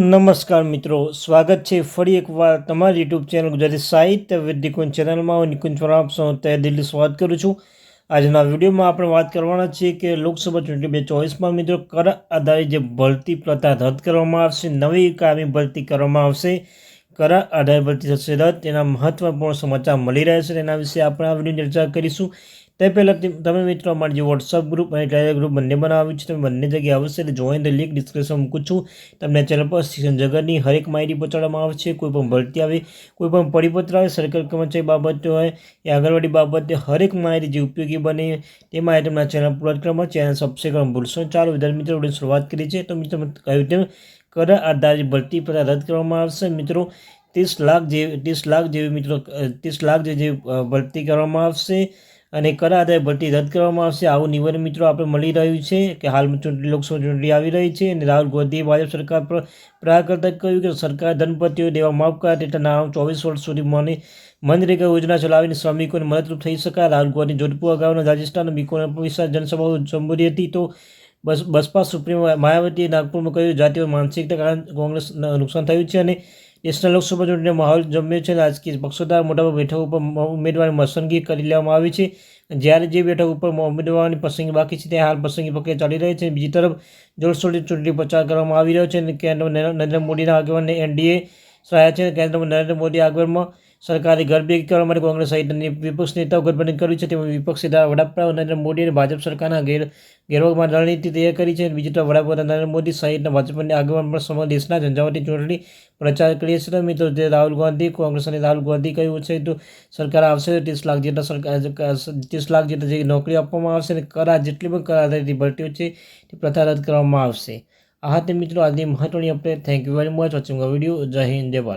નમસ્કાર મિત્રો, સ્વાગત છે ફરી એકવાર તમારી યુટ્યુબ ચેનલ ગુજરાતી સાહિત્ય વિદ્યકુંજ ચેનલમાં. હું નિકુંજ પર આપ સૌ તહે દિલ્હી સ્વાગત કરું છું. આજના વિડીયોમાં આપણે વાત કરવાના છીએ કે લોકસભા ચૂંટણી બે ચોવીસમાં મિત્રો, કર આધારિત જે ભરતી પ્રથા રદ કરવામાં આવશે, નવી કાયમી ભરતી કરવામાં આવશે. કર આધાર પરથી થશે રદ તેના મહત્વપૂર્ણ સમાચાર મળી રહ્યા છે. તેના વિશે આપણે આ વિડીયોની ચર્ચા કરીશું. તે પહેલાં તમે મિત્રો અમારી જે વોટ્સઅપ ગ્રુપ અને ટેલિગ્રામ ગ્રુપ બંને બનાવ્યું છે, તમે બંને જગ્યાએ એટલે જોઈન ધ લિંક ડિસ્ક્રિપ્શન મૂકું છું. તમને ચેનલ પર શિક્ષણ જગતની હરેક માહિતી પહોંચાડવામાં આવે છે. કોઈ પણ ભરતી આવે, કોઈ પણ પરિપત્ર આવે સરકાર કર્મચારી બાબતો હોય, એ આંગણવાડી બાબતે હરેક માહિતી જે ઉપયોગી બને તે માહિતી તમને ચેનલ પર કરવામાં ચેનલ સબસ્ક્રાઈબ ભૂલશો ચાલો વિદ્યાર્થી મિત્રો શરૂઆત કરી છે તો મિત્રો કહ્યું તેમ કર આધારિત ભરતી પ્રથા રદ કરવામાં આવશે. મિત્રો, ત્રીસ લાખ જેવી ત્રીસ લાખ જેવી મિત્રો ત્રીસ લાખ જેવી ભરતી કરવામાં આવશે અને કર આધારે ભરતી રદ કરવામાં આવશે. આવું નિવેદન, મિત્રો, આપણે મળી રહ્યું છે કે હાલમાં ચૂંટણી, લોકસભા ચૂંટણી આવી રહી છે અને રાહુલ ગાંધીએ ભાજપ સરકાર પર પ્રહાર કરતાં કહ્યું કે સરકાર ધનપતિઓ દેવા માફ કરે તેટલા નાણાં ચોવીસ વર્ષ સુધી મને મનરેગા યોજના ચલાવીને શ્રમિકોને મદદરૂપ થઈ શકાય. રાહુલ ગાંધી જોધપુર અગાઉના રાજસ્થાન બીકોના વિસ્તાર જનસભાઓ સંબોધી હતી. તો બસ, બસપા સુપ્રીમો માયાવતીએ નાગપુરમાં કહ્યું, જાતિઓ માનસિકતા કારણ કોંગ્રેસ નુકસાન થયું છે અને દેશના લોકસભા ચૂંટણીનો માહોલ જમ્યો છે. રાજકીય પક્ષો દ્વારા મોટા બેઠક ઉપર ઉમેદવારની પસંદગી કરી લેવામાં આવી છે. જ્યારે જે બેઠક ઉપર ઉમેદવારની પસંદગી બાકી છે ત્યાં હાલ પસંદગી પ્રક્રિયા ચાલી રહી છે. બીજી તરફ, જોરશોરથી ચૂંટણી પ્રચાર કરવામાં આવી રહ્યો છે અને કેન્દ્રમાં નરેન્દ્ર મોદીના આગેવાનને એનડીએ સહાય છે. કેન્દ્રમાં નરેન્દ્ર મોદી આગળમાં સરકારે ઘર કરવા માટે કોંગ્રેસ સહિતની વિપક્ષ નેતાઓ ગઠબંધન કર્યું છે. તેમાં વિપક્ષી દ્વારા વડાપ્રધાન નરેન્દ્ર મોદી અને ભાજપ સરકારના ગેર ગેરવગમાં રણનીતિ તૈયાર કરી છે. બીજી તરફ વડાપ્રધાન નરેન્દ્ર મોદી સહિતના ભાજપના આગેવાન પણ સમગ્ર દેશના ઝંઝાવતી ચૂંટણી પ્રચાર કરીએ છીએ. મિત્રો, જે રાહુલ ગાંધી, કોંગ્રેસ અને રાહુલ ગાંધી કહ્યું છે, તો સરકાર આવશે ત્રીસ લાખ જેટલા સરકાર, ત્રીસ લાખ જેટલા જે નોકરી આપવામાં આવશે અને કરા જેટલી પણ કરા આધારિત ભરતીઓ છે, તે પ્રથા રદ કરવામાં આવશે. આ હતી મિત્રો, આજની મહત્વની update thank you very much watching video Jai Hind, Jai Bharat.